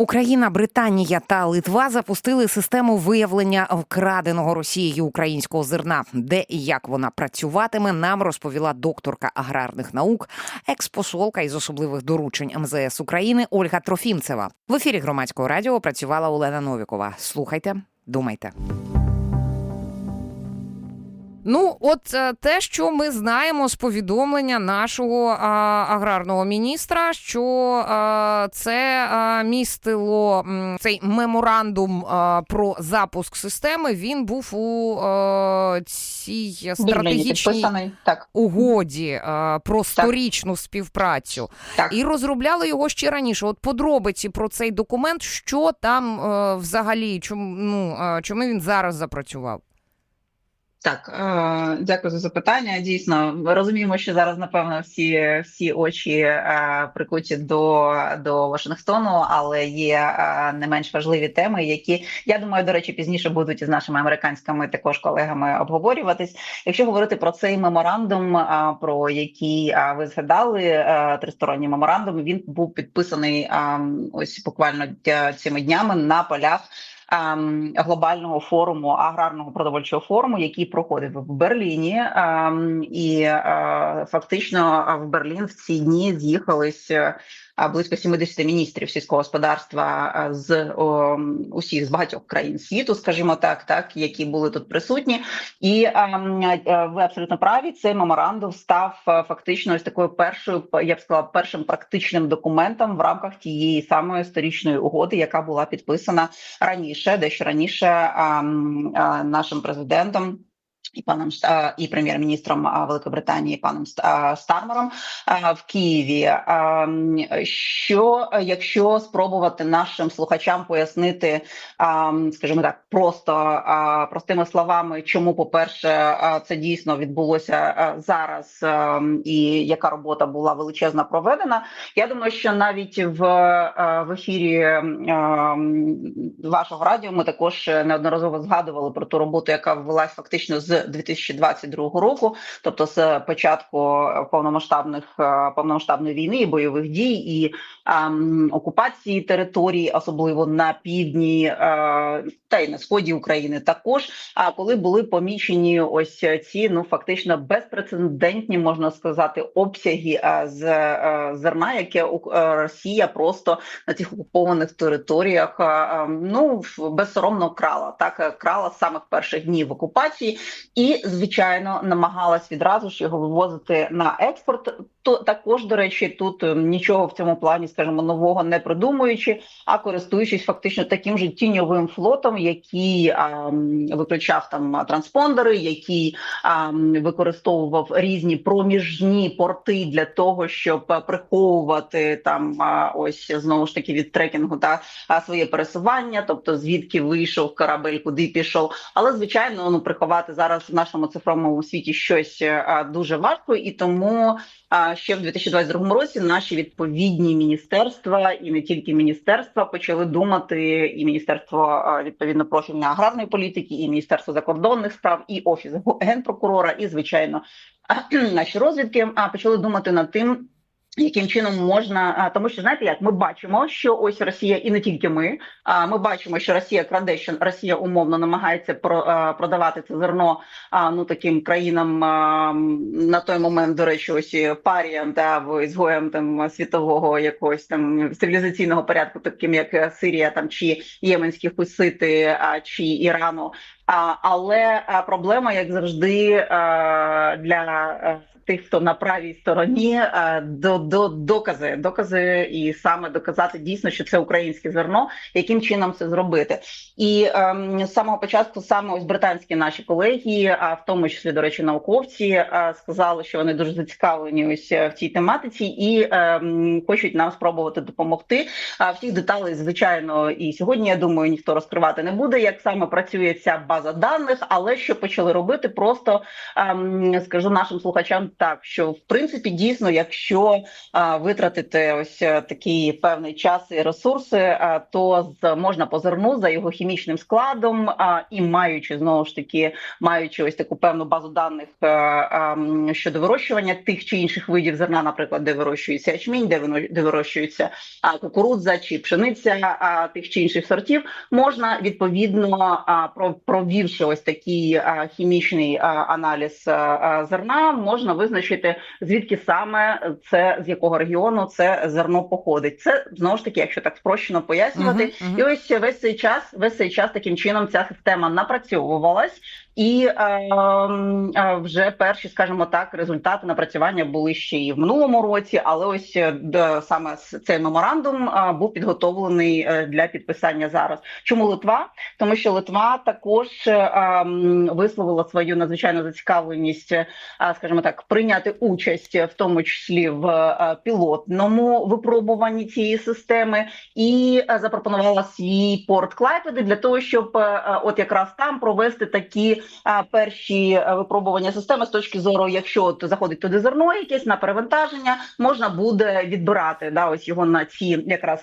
Україна, Британія та Литва запустили систему виявлення вкраденого Росією українського зерна. Де і як вона працюватиме, нам розповіла докторка аграрних наук, експосолка із особливих доручень МЗС України Ольга Трофімцева. В ефірі громадського радіо працювала Олена Новікова. Слухайте, думайте. Ну, от е, те, що ми знаємо з повідомлення нашого а, аграрного міністра, що а, це а, містило цей меморандум а, про запуск системи. Він був у а, цій стратегічній. Так, угоді а, про сторічну співпрацю так. і розробляли його ще раніше. От подробиці про цей документ, що там е, взагалі, чому ну е, чому він зараз запрацював? Так, е, дякую за запитання. Дійсно, розуміємо, що зараз, напевно, всі всі очі е, прикуті до, до Вашингтону, але є е, не менш важливі теми, які я думаю, до речі, пізніше будуть із нашими американськими також колегами обговорюватись. Якщо говорити про цей меморандум, про який ви згадали, е, тристоронній меморандум, він був підписаний е, ось буквально цими днями на полях. Ем, глобального форуму аграрного продовольчого форуму, який проходив в Берліні, ем, і е, фактично е, в Берлін в ці дні з'їхались. Близько 70 міністрів сільського господарства з усіх з багатьох країн світу, скажімо так, так які були тут присутні, і ви абсолютно праві. Цей меморандум став фактично ось такою першою, я б сказала, першим практичним документом в рамках тієї самої сторічної угоди, яка була підписана раніше, дещо раніше нашим президентом. І паном і прем'єр-міністром е, Великої Британії паном Ст- Стармером в Києві. Що якщо спробувати нашим слухачам пояснити, скажімо так, просто простими словами, чому, по-перше, е, це дійсно відбулося зараз, і яка робота була величезна проведена. Я думаю, що навіть в, в ефірі вашого радіо ми також неодноразово згадували про ту роботу, яка ввелась фактично з 2022 року, тобто з початку повномасштабних е, повномасштабної війни, і бойових дій і ем, окупації територій, особливо на півдні е, та й на сході України, також. А коли були помічені ось ці ну фактично безпрецедентні, можна сказати, обсяги е, з е, зерна, яке е, Росія просто на цих окупованих територіях е, е, ну безсоромно крала так е, крала з самих перших днів окупації, і звичайно намагалась відразу ж його вивозити на експорт. То також до речі, тут е, нічого в цьому плані, скажімо, нового не придумуючи, а користуючись фактично таким же тіньовим флотом, який а, виключав там транспондери, який а, використовував різні проміжні порти для того, щоб приховувати там а, ось знову ж таки від трекінгу та а, своє пересування, тобто звідки вийшов корабель, куди пішов. Але звичайно, ну приховати зараз в нашому цифровому світі щось а, дуже важко, і тому а, ще в 2022 році наші відповідні міністерства і не тільки міністерства почали думати, і міністерство відповідно профільної аграрної політики, і міністерство закордонних справ, і офіс генпрокурора, і звичайно наші розвідки а, почали думати над тим. Яким чином можна, тому що знаєте, як ми бачимо, що ось Росія, і не тільки ми. А ми бачимо, що Росія краде, що Росія умовно намагається про продавати це зерно а, ну таким країнам на той момент, до речі, ось паріям та в ізгоям там світового якогось там цивілізаційного порядку, таким як Сирія, там чи Єменські хусити, а чи Ірану. Але проблема, як завжди, для е, тих, хто на правій стороні, е, до, до докази, докази, і саме доказати дійсно, що це українське зерно, яким чином це зробити. І ем, з самого початку саме ось британські наші колеги, а в тому числі до речі, науковці, е, сказали, що вони дуже зацікавлені ось е, в цій тематиці і ем, хочуть нам спробувати допомогти. А всіх деталей, звичайно, і сьогодні я думаю, ніхто розкривати не буде, як саме працює ця база даних, але що почали робити, просто ем, скажу нашим слухачам так, що в принципі дійсно, якщо а, витратити ось е, такий певний час і ресурси, а, то з можна по зерну за його хімічним складом а, і маючи знову ж таки, маючи ось таку певну базу даних е, а, щодо вирощування тих чи інших видів зерна, наприклад, де вирощується ячмінь, де воно де вирощується а, кукурудза чи пшениця а, тих чи інших сортів, можна відповідно а, про провівши ось такий а, хімічний а, аналіз а, а, зерна, можна визначити звідки саме це з якого регіону це зерно походить. Це знову ж таки, якщо так спрощено пояснювати, Мгм, мгм. і ось весь цей час, весь цей час таким чином ця система напрацьовувалась, і е, е, вже перші, скажімо так, результати напрацювання були ще і в минулому році. Але ось е, саме цей меморандум е, був підготовлений для підписання зараз. Чому Литва? Тому що Литва також е, м, висловила свою надзвичайну зацікавленість, скажімо так, прийняти участь в тому числі в пілотному випробуванні цієї системи і запропонувала свій порт Клайпеди для того, щоб от якраз там провести такі перші е, випробування системи з точки зору, якщо от заходить туди зерно, якесь на перевантаження, можна буде відбирати да, ось його на ці якраз.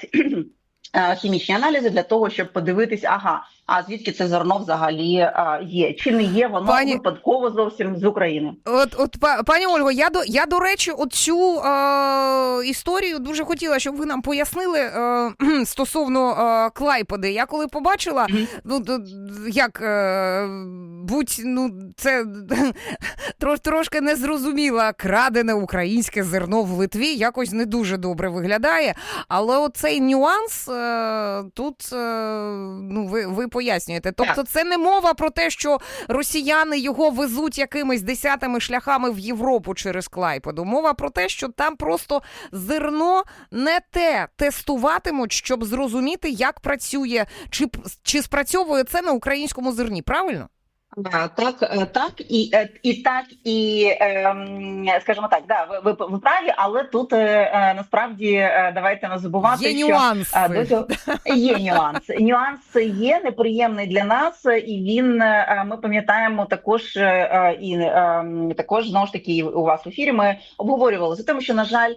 Е, Хімічні аналізи для того, щоб подивитись, ага, а звідки це зерно взагалі а, є, чи не є воно Пані- випадково зовсім з України? От, от пані Ольго, я до я до речі, оцю е, історію дуже хотіла, щоб ви нам пояснили е, стосовно е, Клайпеди. Я коли побачила, Мгм. ну д- як е, будь ну це трош, трошки незрозуміла крадене українське зерно в Литві, якось не дуже добре виглядає. Але оцей нюанс е, тут е, ну ви, ви пояснюєте. Тобто, це не мова про те, що росіяни його везуть якимись десятими шляхами в Європу через Клайпеду. Мова про те, що там просто зерно не те тестуватимуть, щоб зрозуміти, як працює, чи, чи спрацьовує це на українському зерні. Правильно? Так, е, так і, е, і так, і ем, скажімо так, да, ви, ви, праві, але тут е, насправді давайте не забувати, Є що нюанси. до цього є нюанс. Нюанс є неприємний для нас, і він ми пам'ятаємо також і е, також знову ж таки у вас в ефірі. Ми обговорювали за тому, що на жаль,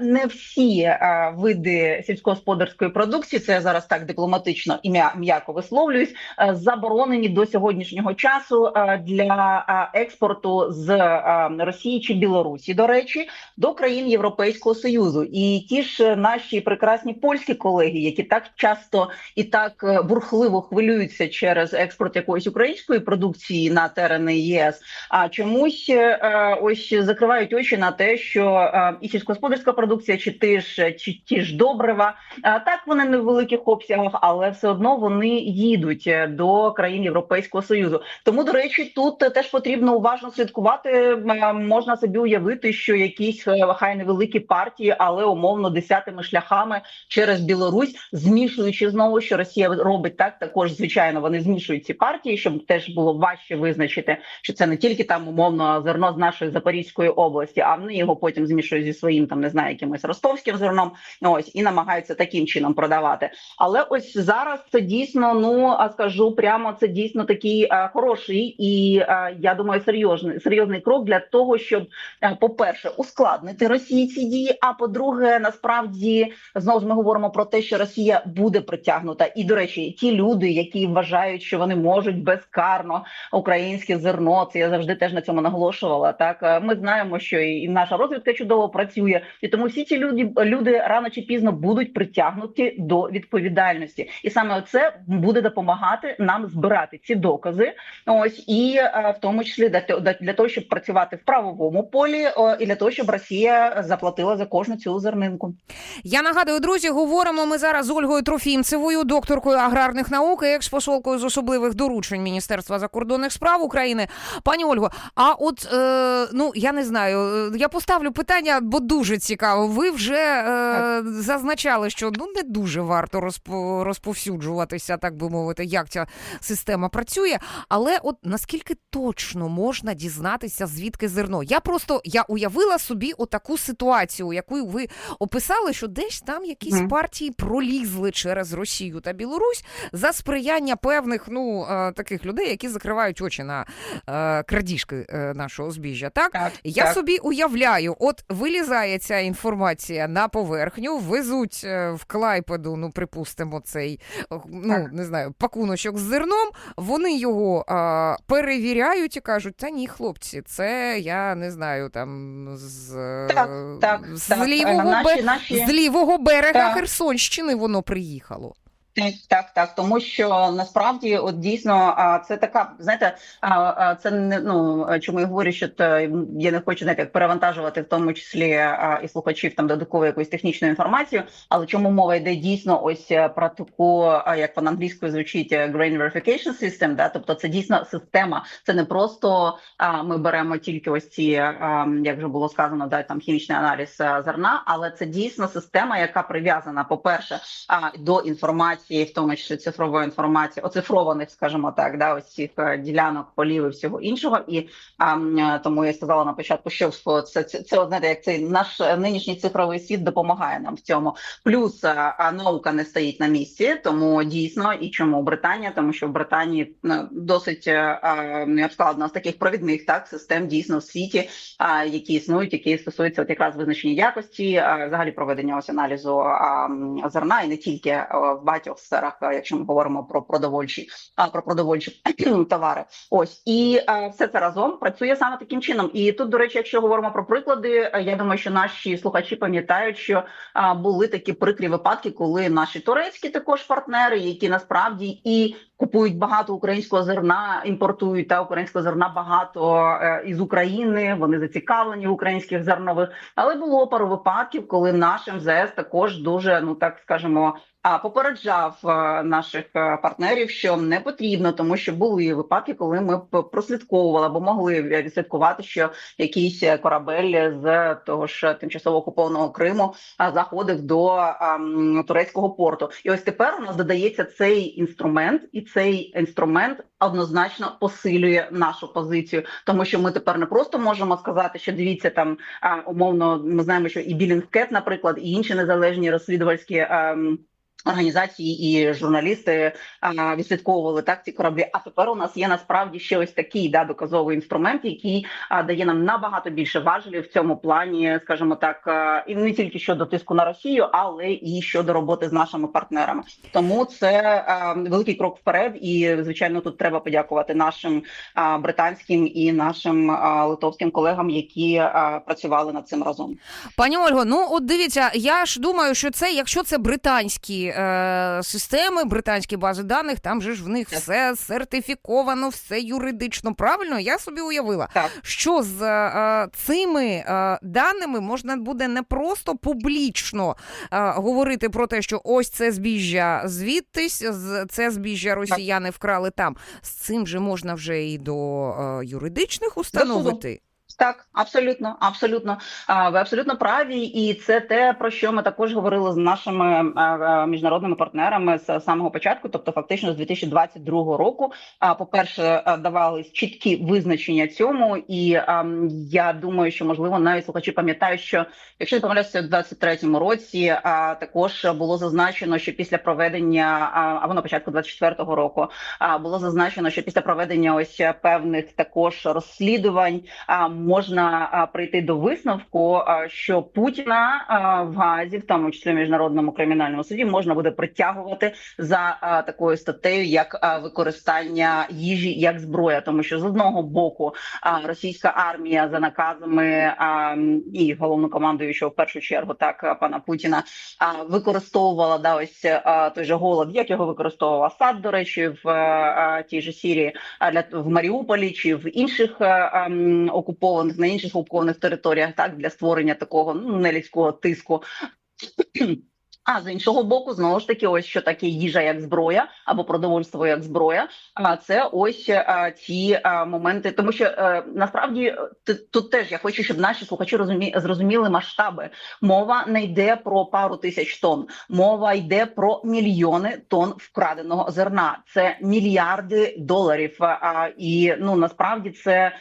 не всі види сільськогосподарської продукції, це я зараз так дипломатично і м'я- м'яко висловлююсь, заборонені до сьогоднішнього часу е, для е, експорту з е, Росії чи Білорусі. До речі, до країн Європейського союзу, і ті ж наші прекрасні польські колеги, які так часто і так бурхливо хвилюються через експорт якоїсь української продукції на терени ЄС, а чомусь ось закривають очі на те, що і сільськогосподарська продукція, чи ті ж чи ті ж добрива, так вони не в великих обсягах, але все одно вони їдуть до країн Європейського союзу. Тому, до речі, тут е, теж потрібно уважно слідкувати. Е, Можна собі уявити, що якісь е, хай невеликі партії, але умовно десятими шляхами через Білорусь, змішуючи знову, що Росія робить так. Також звичайно вони змішують ці партії, щоб теж було важче визначити, що це не тільки там умовно зерно з нашої Запорізької області, а вони його потім змішують зі своїм там не знаю, якимось ростовським зерном. Ось і намагаються таким чином продавати. Але ось зараз це дійсно, ну а скажу прямо, це дійсно такий е, хороший і е, я думаю, серйозний серйозний крок для того, щоб, е, по-перше, ускладнити Росії ці дії. А по-друге, насправді знову ж ми говоримо про те, що Росія буде притягнута. І до речі, ті люди, які вважають, що вони можуть безкарно українське зерно, це я завжди теж на цьому наголошувала. Так Е, ми знаємо, що і наша розвідка чудово працює, і тому всі ці люди люди рано чи пізно будуть притягнуті до відповідальності, і саме це буде допомагати нам збирати ці докази. Ось і е, в тому числі для, того, щоб працювати в правовому полі, і для того, щоб Росія заплатила за кожну цю зернинку. Я нагадую, друзі, говоримо ми зараз з Ольгою Трофімцевою, докторкою аграрних наук і експосолкою з особливих доручень Міністерства закордонних справ України. Пані Ольго, а от е, ну я не знаю, е, я поставлю питання, бо дуже цікаво. Ви вже е, зазначали, що ну не дуже варто розпо- розповсюджуватися, так би мовити, як ця система працює. Але Але от наскільки точно можна дізнатися, звідки зерно? Я просто я уявила собі отаку ситуацію, яку ви описали, що десь там якісь Мгм. партії пролізли через Росію та Білорусь за сприяння певних ну е, таких людей, які закривають очі на е, крадіжки е, нашого збіжжя. Так Так, я так. собі уявляю, от вилізає ця інформація на поверхню, везуть в Клайпеду, ну припустимо, цей ну не знаю, пакуночок з зерном. Вони його а, перевіряють і кажуть: та ні, хлопці, це я не знаю, там з, Так, так, з так. лівого Наші- бе- наші- з лівого берега Так. Херсонщини воно приїхало. Так, так, так, тому що насправді, от дійсно, це така, знаєте, це не ну чому я говорю, що те, я не хочу знаєте, як перевантажувати в тому числі і слухачів там додатково якусь технічну інформацію. Але чому мова йде дійсно ось е, про таку, як вона англійською звучить е, grain verification system, да, тобто це дійсно система, це не просто ми беремо тільки ось ці, а, як вже було сказано, да там хімічний аналіз зерна, але це дійсно система, яка прив'язана, по перше, до інформації, в тому числі цифрової інформації, оцифрованих, скажімо так, да, ось цих е, ділянок, полів і всього іншого. І а, е, тому я сказала на початку, що це це, це знаєте, як цей наш е, нинішній цифровий світ допомагає нам в цьому. Плюс е, а, наука не стоїть на місці, тому дійсно і чому Британія, тому що в Британії досить а, я б сказала, одна з таких провідних так систем дійсно в світі, а, які існують, які стосуються от якраз визначення якості, а, взагалі проведення ось аналізу а, зерна, і не тільки е, в багатьох сферах, е, якщо ми говоримо про продовольчі, про продовольчі товари. Ось і е, все це разом працює саме таким чином. І тут, до речі, якщо говоримо про приклади, е, я думаю, що наші слухачі пам'ятають, що були такі прикрі випадки, коли наші турецькі також партнери, які насправді і купують багато українського зерна, імпортують та українського зерна багато е, із України. Вони зацікавлені в українських зернових. Але було пару випадків, коли наш МЗС також дуже, ну так скажемо. А попереджав е, наших е, партнерів, що не потрібно, тому що були випадки, коли ми прослідковували або могли відслідкувати, що якийсь корабель з того ж тимчасово окупованого Криму заходив до турецького порту. І ось тепер у нас додається цей інструмент, і цей інструмент однозначно посилює нашу позицію, тому що ми тепер не просто можемо сказати, що дивіться там умовно. Ми знаємо, що і Білінгкет, наприклад, і інші незалежні розслідувальські. Організації і журналісти а, відслідковували так ці кораблі. А тепер у нас є насправді ще ось такий да доказовий інструмент, який а, дає нам набагато більше важелів в цьому плані, скажімо так, а, і не тільки щодо тиску на Росію, але і щодо роботи з нашими партнерами. Тому це а, великий крок вперед. І звичайно, тут треба подякувати нашим а, британським і нашим а, литовським колегам, які а, працювали над цим разом. Пані Ольго, ну от дивіться, я ж думаю, що це, якщо це британські е, системи, британські бази даних, там же ж в них все сертифіковано, все юридично правильно. Я собі уявила, Так. що з е, цими е, даними можна буде не просто публічно е, говорити про те, що ось це збіжжя звідтись, це збіжжя росіяни вкрали там. З цим же можна вже і до е, юридичних установити. Так, абсолютно, абсолютно. Ви абсолютно праві, і це те, про що ми також говорили з нашими а, а, міжнародними партнерами з самого початку, тобто фактично з 2022 року. А по-перше, давались чіткі визначення цьому, і я думаю, що можливо навіть слухачі пам'ятають, що якщо не помиляюся, у 2023 році також було зазначено, що після проведення або на початку 2024 року було зазначено, що після проведення ось певних також розслідувань можна прийти до висновку, що Путіна в Газі, в тому числі в міжнародному кримінальному суді, можна буде притягувати за такою статтею, як використання їжі як зброя, тому що з одного боку російська армія за наказами і головнокомандуючого в першу чергу, так пана Путіна, використовувала да ось той же голод, як його використовував Асад, до речі, в тій же Сірії, в Маріуполі чи в інших м, окупованих на інших окупованих територіях, так для створення такого ну нелюдського тиску. А з іншого боку, знову ж таки, ось що таке їжа як зброя або продовольство як зброя. А це ось а, ці а, моменти, тому що е, насправді е, тут теж я хочу, щоб наші слухачі розумі, зрозуміли масштаби. Мова не йде про пару тисяч тонн, мова йде про мільйони тонн вкраденого зерна. Це мільярди доларів. А, і ну насправді це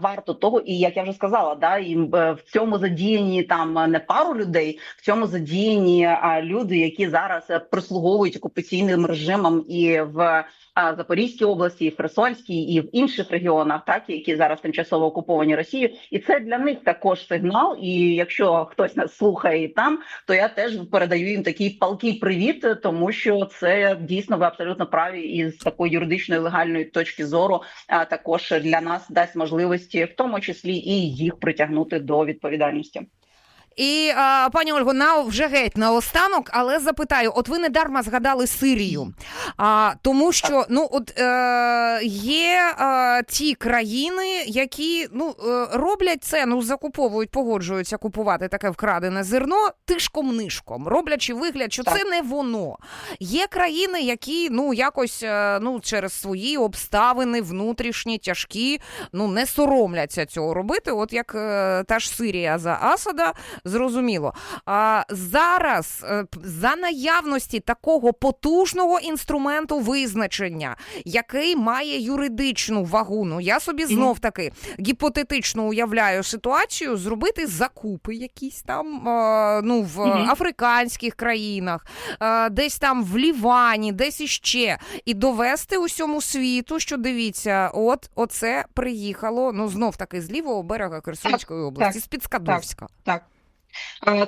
варто того. І як я вже сказала, да і е, в цьому задіяні там не пару людей, в цьому задіяні люди, які зараз е, прислуговують окупаційним режимам і в Запорізькій області, і в Херсонській, і в інших регіонах, так які зараз тимчасово окуповані Росією, і це для них також сигнал. І якщо хтось нас слухає і там, то я теж передаю їм такий палкий привіт, тому що це дійсно ви абсолютно праві, і з такої юридичної легальної точки зору, а також для нас дасть можливості, в тому числі і їх притягнути до відповідальності. І а, пані Ольго, на вже геть наостанок, але запитаю: от ви недарма згадали Сирію, а, тому що ну от е, є е, ті країни, які ну е, роблять це, ну закуповують, погоджуються купувати таке вкрадене зерно тишком-нишком, роблячи вигляд, що Так. це не воно. Є країни, які ну якось е, ну через свої обставини внутрішні, тяжкі, ну не соромляться цього робити. От як е, та ж Сирія за Асада. Зрозуміло. А зараз е, за наявності такого потужного інструменту визначення, який має юридичну вагу. Ну я собі знов таки гіпотетично уявляю ситуацію, зробити закупи якісь там е, ну в африканських країнах, е, десь там в Лівані, десь іще, і довести усьому світу, що дивіться, от оце приїхало. Ну знов таки з лівого берега Херсонської області, так, з Підскадовська. Так. Е,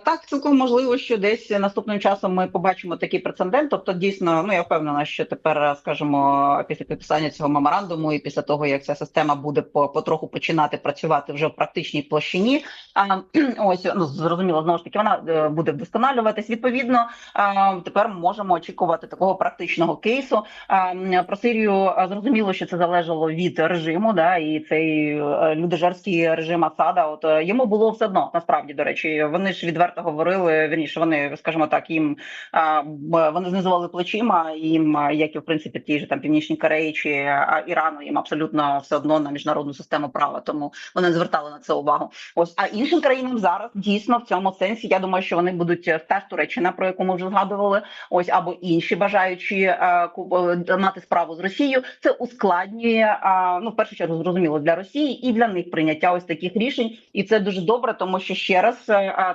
Так, цілком можливо, що десь наступним часом ми побачимо такий прецедент. Тобто, дійсно, ну я впевнена, що тепер, скажімо, після підписання цього меморандуму і після того, як ця система буде по потроху починати працювати вже в практичній площині. А ось ну зрозуміло, знову ж таки, вона е, буде вдосконалюватись. Відповідно, тепер можемо очікувати такого практичного кейсу. Про Сирію зрозуміло, що це залежало від режиму, да і цей е, людожерський режим Асада. От е, йому було все одно насправді до речі. Вони ж відверто говорили. Вірніше, вони, скажімо так, їм вони знизували плечима. Їм, як і в принципі, ті ж там північній Кореї чи Ірану, їм абсолютно все одно на міжнародну систему права. Тому вони звертали на це увагу. Ось а іншим країнам зараз дійсно в цьому сенсі. Я думаю, що вони будуть е, та ж Туреччина, про яку ми вже згадували. Ось або інші бажаючі е, е, мати справу з Росією. Це ускладнює ну в першу чергу зрозуміло для Росії і для них прийняття ось таких рішень. І це дуже добре, тому що ще раз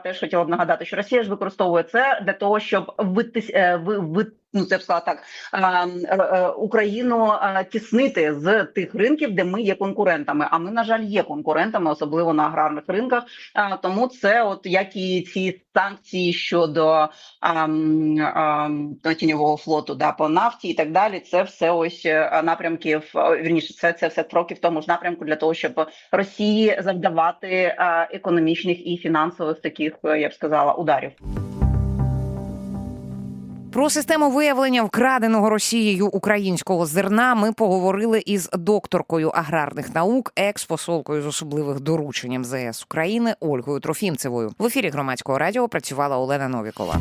теж хотіла б нагадати, що Росія ж використовує це для того, щоб витис, е, ну це сказала так е, Україну тіснити з тих ринків, де ми є конкурентами. А ми, на жаль, є конкурентами, особливо на аграрних ринках. Тому це, от як і ці санкції щодо тіньового флоту, да по нафті і так далі. Це все ось е, напрямки в вірніше, це, це все кроки в тому ж напрямку для того, щоб Росії завдавати економічних і фінансових таких, е, я б сказала, ударів. Про систему виявлення вкраденого Росією українського зерна ми поговорили із докторкою аграрних наук, екс-посолкою з особливих дорученням ЗС України Ольгою Трофімцевою. В ефірі громадського радіо працювала Олена Новікова.